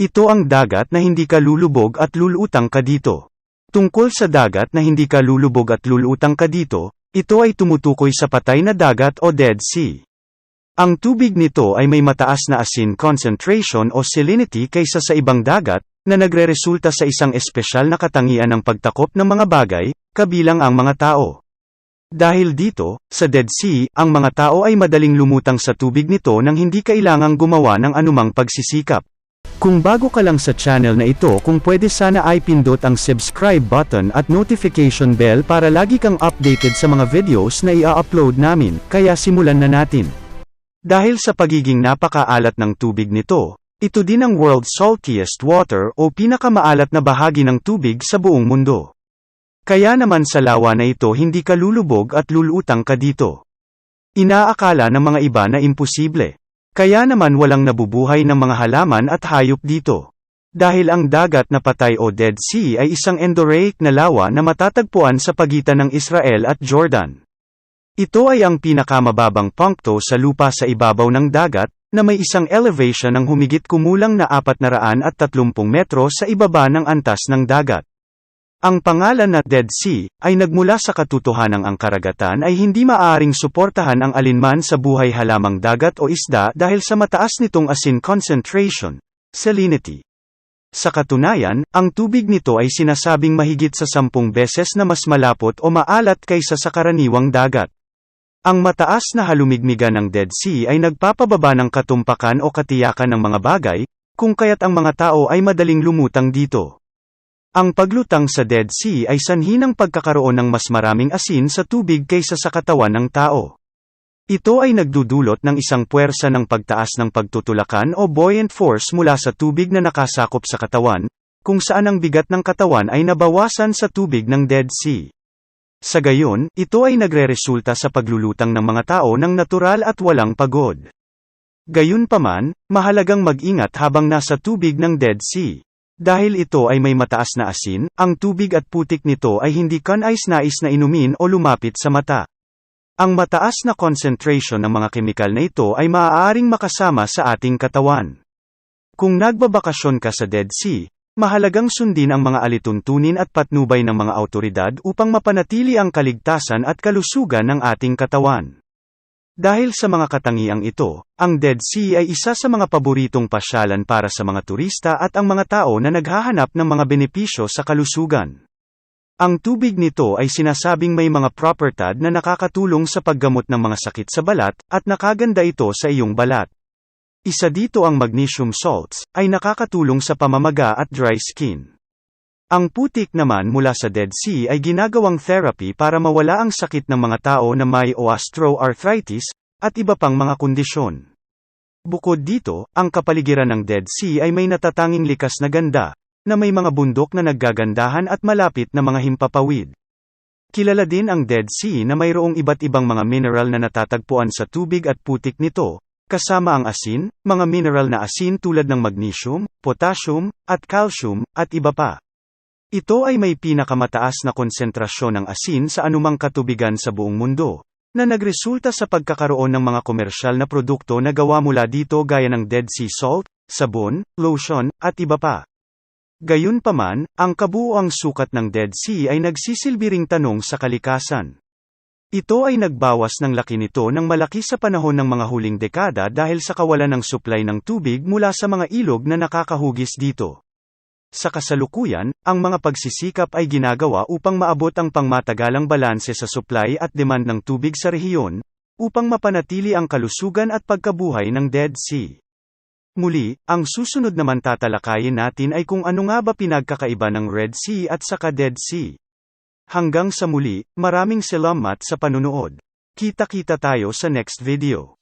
Ito ang dagat na hindi ka lulubog at lulutang ka dito. Tungkol sa dagat na hindi ka lulubog at lulutang ka dito, ito ay tumutukoy sa patay na dagat o Dead Sea. Ang tubig nito ay may mataas na asin concentration o salinity kaysa sa ibang dagat, na nagreresulta sa isang espesyal na katangian ng pagtakop ng mga bagay, kabilang ang mga tao. Dahil dito, sa Dead Sea, ang mga tao ay madaling lumutang sa tubig nito nang hindi kailangang gumawa ng anumang pagsisikap. Kung bago ka lang sa channel na ito kung pwede sana ay pindot ang subscribe button at notification bell para lagi kang updated sa mga videos na ia-upload namin, kaya simulan na natin. Dahil sa pagiging napakaalat ng tubig nito, ito din ang world's saltiest water o pinakamaalat na bahagi ng tubig sa buong mundo. Kaya naman sa lawa na ito hindi ka lulubog at lulutang ka dito. Inaakala ng mga iba na imposible. Kaya naman walang nabubuhay ng mga halaman at hayop dito. Dahil ang dagat na patay o Dead Sea ay isang endorheic na lawa na matatagpuan sa pagitan ng Israel at Jordan. Ito ay ang pinakamababang punkto sa lupa sa ibabaw ng dagat, na may isang elevation ng humigit kumulang na 430 metro sa ibaba ng antas ng dagat. Ang pangalan na Dead Sea ay nagmula sa katotohanang ang karagatan ay hindi maaaring suportahan ang alinman sa buhay halamang dagat o isda dahil sa mataas nitong asin concentration, salinity. Sa katunayan, ang tubig nito ay sinasabing mahigit sa sampung beses na mas malapot o maalat kaysa sa karaniwang dagat. Ang mataas na halumigmigan ng Dead Sea ay nagpapababa ng katumpakan o katiyakan ng mga bagay, kung kaya't ang mga tao ay madaling lumutang dito. Ang paglutang sa Dead Sea ay sanhi ng pagkakaroon ng mas maraming asin sa tubig kaysa sa katawan ng tao. Ito ay nagdudulot ng isang puwersa ng pagtaas ng pagtutulakan o buoyant force mula sa tubig na nakasakop sa katawan, kung saan ang bigat ng katawan ay nabawasan sa tubig ng Dead Sea. Sa gayon, ito ay nagreresulta sa paglulutang ng mga tao ng natural at walang pagod. Gayunpaman, mahalagang mag-ingat habang nasa tubig ng Dead Sea. Dahil ito ay may mataas na asin, ang tubig at putik nito ay hindi kanais-nais na inumin o lumapit sa mata. Ang mataas na concentration ng mga kemikal na ito ay maaaring makasama sa ating katawan. Kung nagbabakasyon ka sa Dead Sea, mahalagang sundin ang mga alituntunin at patnubay ng mga autoridad upang mapanatili ang kaligtasan at kalusugan ng ating katawan. Dahil sa mga katangiang ito, ang Dead Sea ay isa sa mga paboritong pasyalan para sa mga turista at ang mga tao na naghahanap ng mga benepisyo sa kalusugan. Ang tubig nito ay sinasabing may mga propertad na nakakatulong sa paggamot ng mga sakit sa balat, at nakaganda ito sa iyong balat. Isa dito ang magnesium salts, ay nakakatulong sa pamamaga at dry skin. Ang putik naman mula sa Dead Sea ay ginagawang therapy para mawala ang sakit ng mga tao na may osteoarthritis, at iba pang mga kondisyon. Bukod dito, ang kapaligiran ng Dead Sea ay may natatanging likas na ganda, na may mga bundok na naggagandahan at malapit na mga himpapawid. Kilala din ang Dead Sea na mayroong iba't ibang mga mineral na natatagpuan sa tubig at putik nito, kasama ang asin, mga mineral na asin tulad ng magnesium, potassium, at calcium, at iba pa. Ito ay may pinakamataas na konsentrasyon ng asin sa anumang katubigan sa buong mundo, na nagresulta sa pagkakaroon ng mga komersyal na produkto na gawa mula dito gaya ng Dead Sea Salt, sabon, lotion, at iba pa. Gayunpaman, ang kabuoang sukat ng Dead Sea ay nagsisilbi ring tanong sa kalikasan. Ito ay nagbawas ng laki nito ng malaki sa panahon ng mga huling dekada dahil sa kawalan ng supply ng tubig mula sa mga ilog na nakakahugis dito. Sa kasalukuyan, ang mga pagsisikap ay ginagawa upang maabot ang pangmatagalang balanse sa supply at demand ng tubig sa rehiyon, upang mapanatili ang kalusugan at pagkabuhay ng Dead Sea. Muli, ang susunod naman tatalakayin natin ay kung ano nga ba pinagkakaiba ng Red Sea at saka Dead Sea. Hanggang sa muli, maraming salamat sa panunood. Kita-kita tayo sa next video.